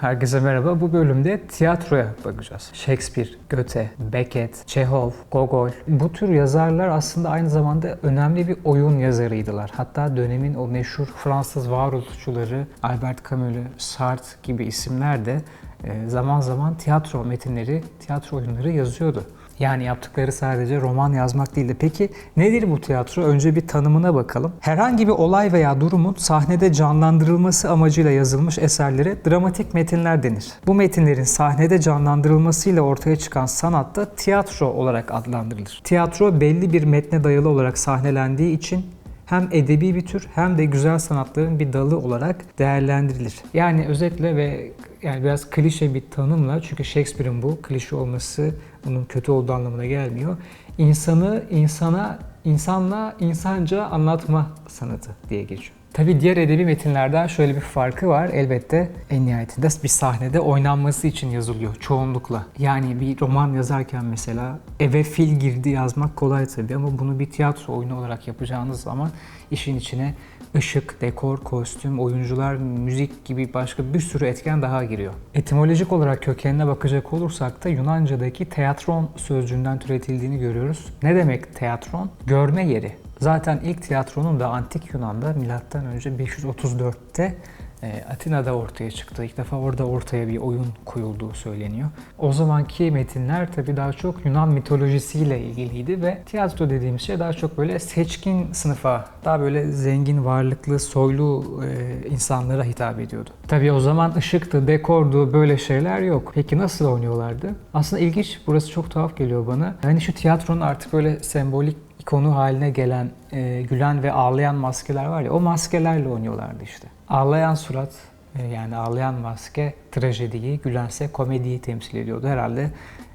Herkese merhaba. Bu bölümde tiyatroya bakacağız. Shakespeare, Goethe, Beckett, Chekhov, Gogol. Bu tür yazarlar aslında aynı zamanda önemli bir oyun yazarıydılar. Hatta dönemin o meşhur Fransız varoluşçuları Albert Camus, Sartre gibi isimler de e, zaman zaman tiyatro metinleri, tiyatro oyunları yazıyordu. Yani yaptıkları sadece roman yazmak değildi. Peki nedir bu tiyatro? Önce bir tanımına bakalım. Herhangi bir olay veya durumun sahnede canlandırılması amacıyla yazılmış eserlere dramatik metinler denir. Bu metinlerin sahnede canlandırılmasıyla ortaya çıkan sanat da tiyatro olarak adlandırılır. Tiyatro belli bir metne dayalı olarak sahnelendiği için hem edebi bir tür hem de güzel sanatların bir dalı olarak değerlendirilir. Yani özetle ve yani biraz klişe bir tanımla çünkü Shakespeare'in bu klişe olması bunun kötü olduğu anlamına gelmiyor. İnsanı insana insanla insanca anlatma sanatı diye geçiyor. Tabi diğer edebi metinlerden şöyle bir farkı var. Elbette en nihayetinde bir sahnede oynanması için yazılıyor çoğunlukla. Yani bir roman yazarken mesela eve fil girdi yazmak kolay tabii ama bunu bir tiyatro oyunu olarak yapacağınız zaman işin içine ışık, dekor, kostüm, oyuncular, müzik gibi başka bir sürü etken daha giriyor. Etimolojik olarak kökenine bakacak olursak da Yunanca'daki teatron sözcüğünden türetildiğini görüyoruz. Ne demek teatron? Görme yeri. Zaten ilk tiyatronun da antik Yunan'da milattan önce 534'te e, Atina'da ortaya çıktı. İlk defa orada ortaya bir oyun koyulduğu söyleniyor. O zamanki metinler tabii daha çok Yunan mitolojisiyle ilgiliydi ve tiyatro dediğimiz şey daha çok böyle seçkin sınıfa, daha böyle zengin, varlıklı, soylu e, insanlara hitap ediyordu. Tabii o zaman ışıktı, dekordu, böyle şeyler yok. Peki nasıl oynuyorlardı? Aslında ilginç, burası çok tuhaf geliyor bana. Yani şu tiyatronun artık böyle sembolik konu haline gelen e, gülen ve ağlayan maskeler var ya o maskelerle oynuyorlardı işte. Ağlayan surat e, yani ağlayan maske trajediyi, gülense komediyi temsil ediyordu herhalde.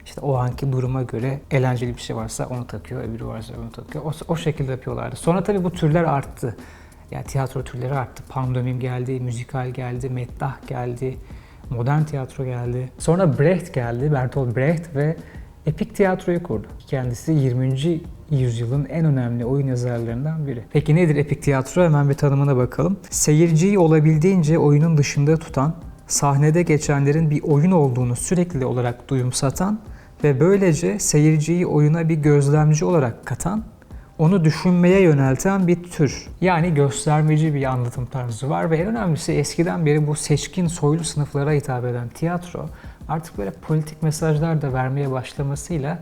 İşte o anki duruma göre eğlenceli bir şey varsa onu takıyor, öbürü varsa onu takıyor. O, o şekilde yapıyorlardı. Sonra tabii bu türler arttı. Yani tiyatro türleri arttı. Pandomim geldi, müzikal geldi, meddah geldi, modern tiyatro geldi. Sonra Brecht geldi, Bertolt Brecht ve epik tiyatroyu kurdu. Kendisi 20 yüzyılın en önemli oyun yazarlarından biri. Peki nedir epik tiyatro? Hemen bir tanımına bakalım. Seyirciyi olabildiğince oyunun dışında tutan, sahnede geçenlerin bir oyun olduğunu sürekli olarak duyumsatan ve böylece seyirciyi oyuna bir gözlemci olarak katan, onu düşünmeye yönelten bir tür. Yani göstermeci bir anlatım tarzı var ve en önemlisi eskiden beri bu seçkin soylu sınıflara hitap eden tiyatro artık böyle politik mesajlar da vermeye başlamasıyla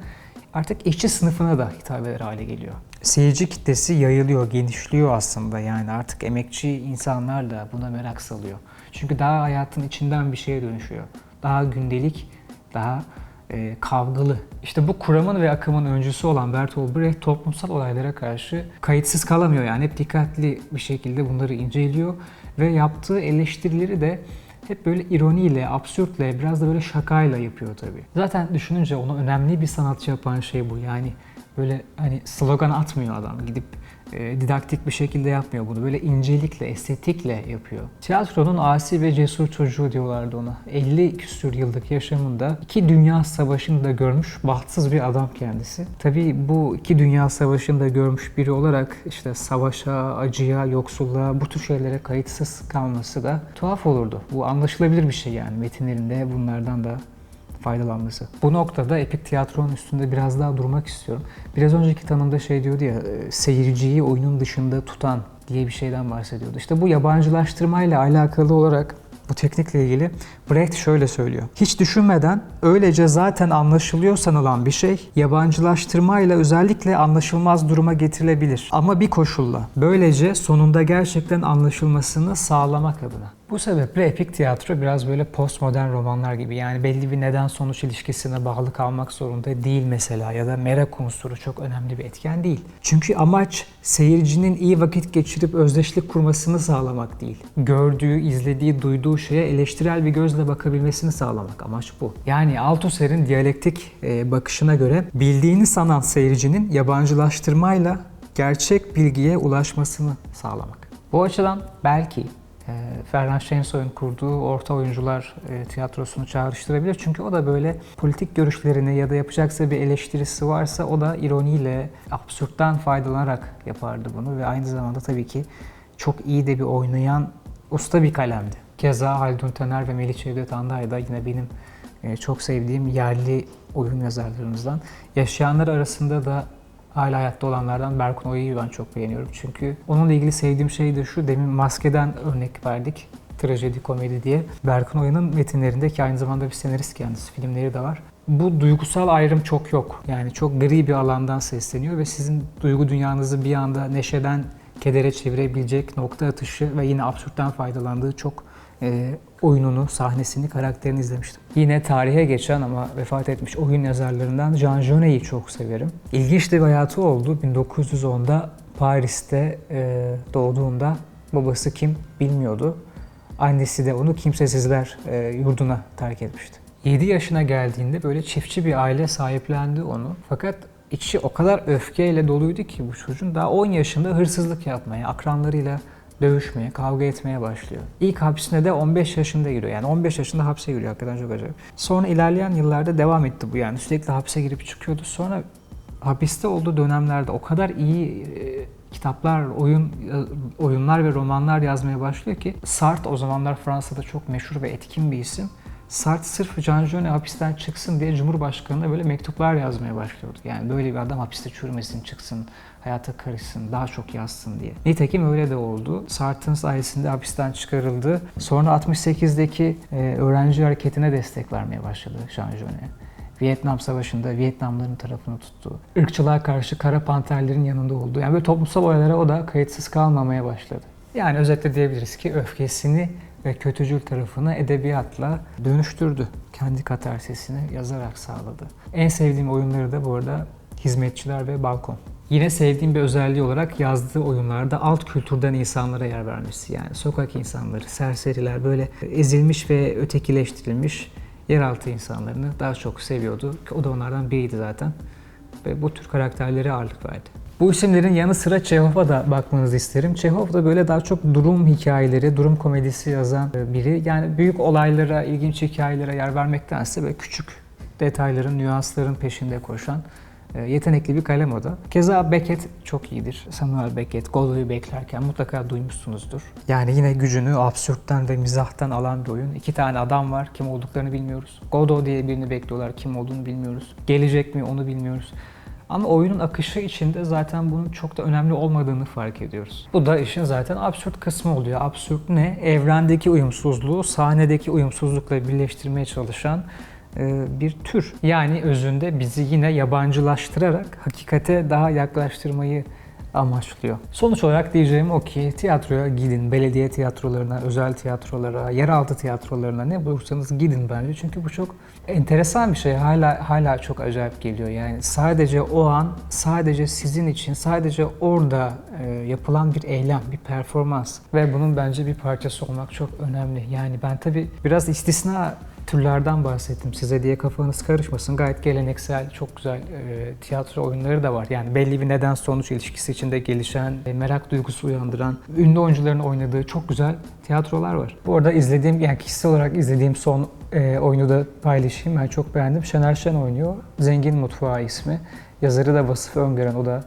artık işçi sınıfına da hitap eder hale geliyor. Seyirci kitlesi yayılıyor, genişliyor aslında yani artık emekçi insanlar da buna merak salıyor. Çünkü daha hayatın içinden bir şeye dönüşüyor. Daha gündelik, daha e, kavgalı. İşte bu kuramın ve akımın öncüsü olan Bertolt Brecht toplumsal olaylara karşı kayıtsız kalamıyor. Yani hep dikkatli bir şekilde bunları inceliyor ve yaptığı eleştirileri de hep böyle ironiyle, absürtle, biraz da böyle şakayla yapıyor tabii. Zaten düşününce onu önemli bir sanatçı yapan şey bu. Yani böyle hani slogan atmıyor adam. Gidip e, didaktik bir şekilde yapmıyor bunu. Böyle incelikle, estetikle yapıyor. Tiyatronun asi ve cesur çocuğu diyorlardı ona. 50 küsur yıllık yaşamında iki dünya savaşını da görmüş bahtsız bir adam kendisi. Tabii bu iki dünya savaşını da görmüş biri olarak işte savaşa, acıya, yoksulluğa bu tür şeylere kayıtsız kalması da tuhaf olurdu. Bu anlaşılabilir bir şey yani metinlerinde bunlardan da faydalanması. Bu noktada epik tiyatronun üstünde biraz daha durmak istiyorum. Biraz önceki tanımda şey diyordu ya, e, seyirciyi oyunun dışında tutan diye bir şeyden bahsediyordu. İşte bu yabancılaştırmayla alakalı olarak bu teknikle ilgili Brecht şöyle söylüyor. Hiç düşünmeden öylece zaten anlaşılıyor sanılan bir şey yabancılaştırmayla özellikle anlaşılmaz duruma getirilebilir. Ama bir koşulla. Böylece sonunda gerçekten anlaşılmasını sağlamak adına. Bu sebeple epik tiyatro biraz böyle postmodern romanlar gibi yani belli bir neden sonuç ilişkisine bağlı kalmak zorunda değil mesela ya da merak unsuru çok önemli bir etken değil. Çünkü amaç seyircinin iyi vakit geçirip özdeşlik kurmasını sağlamak değil. Gördüğü, izlediği, duyduğu şeye eleştirel bir gözle bakabilmesini sağlamak amaç bu. Yani Althusser'in diyalektik e, bakışına göre bildiğini sanan seyircinin yabancılaştırmayla gerçek bilgiye ulaşmasını sağlamak. Bu açıdan belki Ferhan Şensoy'un kurduğu Orta Oyuncular e, tiyatrosunu çağrıştırabilir. Çünkü o da böyle politik görüşlerini ya da yapacaksa bir eleştirisi varsa o da ironiyle, absürtten faydalanarak yapardı bunu ve aynı zamanda tabii ki çok iyi de bir oynayan usta bir kalemdi Keza Haldun Taner ve Melih Cevdet Anday da yine benim e, çok sevdiğim yerli oyun yazarlarımızdan. Yaşayanlar arasında da hala hayatta olanlardan Berkun Oya'yı ben çok beğeniyorum. Çünkü onunla ilgili sevdiğim şey de şu, demin Maske'den örnek verdik. Trajedi, komedi diye. Berkun Oya'nın metinlerinde ki aynı zamanda bir senarist kendisi, filmleri de var. Bu duygusal ayrım çok yok. Yani çok gri bir alandan sesleniyor ve sizin duygu dünyanızı bir anda neşeden kedere çevirebilecek nokta atışı ve yine absürtten faydalandığı çok e, oyununu, sahnesini, karakterini izlemiştim. Yine tarihe geçen ama vefat etmiş oyun yazarlarından Jean Genet'i çok severim. İlginç bir hayatı oldu. 1910'da Paris'te e, doğduğunda babası kim bilmiyordu. Annesi de onu kimsesizler e, yurduna terk etmişti. 7 yaşına geldiğinde böyle çiftçi bir aile sahiplendi onu. Fakat içi o kadar öfkeyle doluydu ki bu çocuğun daha 10 yaşında hırsızlık yapmaya, akranlarıyla dövüşmeye, kavga etmeye başlıyor. İlk hapsine de 15 yaşında giriyor. Yani 15 yaşında hapse giriyor. Hakikaten çok acayip. Sonra ilerleyen yıllarda devam etti bu yani. Sürekli hapse girip çıkıyordu. Sonra hapiste olduğu dönemlerde o kadar iyi e, kitaplar, oyun oyunlar ve romanlar yazmaya başlıyor ki Sartre o zamanlar Fransa'da çok meşhur ve etkin bir isim. Sartre sırf Jean Genet hapisten çıksın diye Cumhurbaşkanı'na böyle mektuplar yazmaya başlıyordu. Yani böyle bir adam hapiste çürümesin, çıksın, hayata karışsın, daha çok yazsın diye. Nitekim öyle de oldu. Sartre'ın sayesinde hapisten çıkarıldı. Sonra 68'deki e, öğrenci hareketine destek vermeye başladı Jean Genet. Vietnam Savaşı'nda Vietnamların tarafını tuttu. Irkçılığa karşı kara panterlerin yanında oldu. Yani böyle toplumsal olaylara o da kayıtsız kalmamaya başladı. Yani özetle diyebiliriz ki öfkesini ve kötücül tarafını edebiyatla dönüştürdü. Kendi katarsisini yazarak sağladı. En sevdiğim oyunları da bu arada Hizmetçiler ve Balkon. Yine sevdiğim bir özelliği olarak yazdığı oyunlarda alt kültürden insanlara yer vermesi. Yani sokak insanları, serseriler böyle ezilmiş ve ötekileştirilmiş yeraltı insanlarını daha çok seviyordu. O da onlardan biriydi zaten. Ve bu tür karakterlere ağırlık verdi. Bu isimlerin yanı sıra Çehov'a da bakmanızı isterim. Çehov da böyle daha çok durum hikayeleri, durum komedisi yazan biri. Yani büyük olaylara, ilginç hikayelere yer vermektense böyle küçük detayların, nüansların peşinde koşan e, yetenekli bir kalem o da. Keza Beckett çok iyidir. Samuel Beckett, Godot'u beklerken mutlaka duymuşsunuzdur. Yani yine gücünü absürtten ve mizahtan alan bir oyun. İki tane adam var, kim olduklarını bilmiyoruz. Godot diye birini bekliyorlar, kim olduğunu bilmiyoruz. Gelecek mi onu bilmiyoruz. Ama oyunun akışı içinde zaten bunun çok da önemli olmadığını fark ediyoruz. Bu da işin zaten absürt kısmı oluyor. Absürt ne? Evrendeki uyumsuzluğu sahnedeki uyumsuzlukla birleştirmeye çalışan e, bir tür. Yani özünde bizi yine yabancılaştırarak hakikate daha yaklaştırmayı amaçlıyor. Sonuç olarak diyeceğim o ki tiyatroya gidin, belediye tiyatrolarına, özel tiyatrolara, yeraltı tiyatrolarına ne bulursanız gidin bence. Çünkü bu çok enteresan bir şey. Hala hala çok acayip geliyor. Yani sadece o an, sadece sizin için, sadece orada e, yapılan bir eylem, bir performans ve bunun bence bir parçası olmak çok önemli. Yani ben tabii biraz istisna türlerden bahsettim size diye kafanız karışmasın. Gayet geleneksel, çok güzel e, tiyatro oyunları da var. Yani belli bir neden sonuç ilişkisi içinde gelişen, e, merak duygusu uyandıran, ünlü oyuncuların oynadığı çok güzel tiyatrolar var. Bu arada izlediğim, yani kişisel olarak izlediğim son e, oyunu da paylaşayım. Ben çok beğendim. Şener Şen oynuyor. Zengin Mutfağı ismi. Yazarı da Vasıf Öngören. O da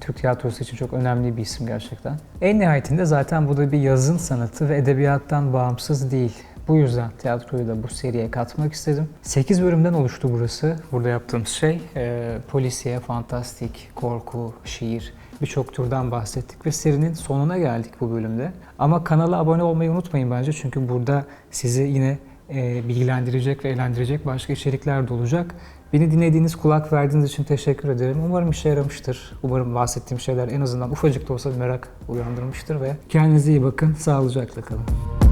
Türk tiyatrosu için çok önemli bir isim gerçekten. En nihayetinde zaten bu da bir yazın sanatı ve edebiyattan bağımsız değil. Bu yüzden tiyatroyu da bu seriye katmak istedim. 8 bölümden oluştu burası. Burada yaptığımız şey e, polisiye, fantastik, korku, şiir birçok türden bahsettik ve serinin sonuna geldik bu bölümde. Ama kanala abone olmayı unutmayın bence çünkü burada sizi yine e, bilgilendirecek ve eğlendirecek başka içerikler de olacak. Beni dinlediğiniz, kulak verdiğiniz için teşekkür ederim. Umarım işe yaramıştır. Umarım bahsettiğim şeyler en azından ufacık da olsa merak uyandırmıştır ve kendinize iyi bakın. Sağlıcakla kalın.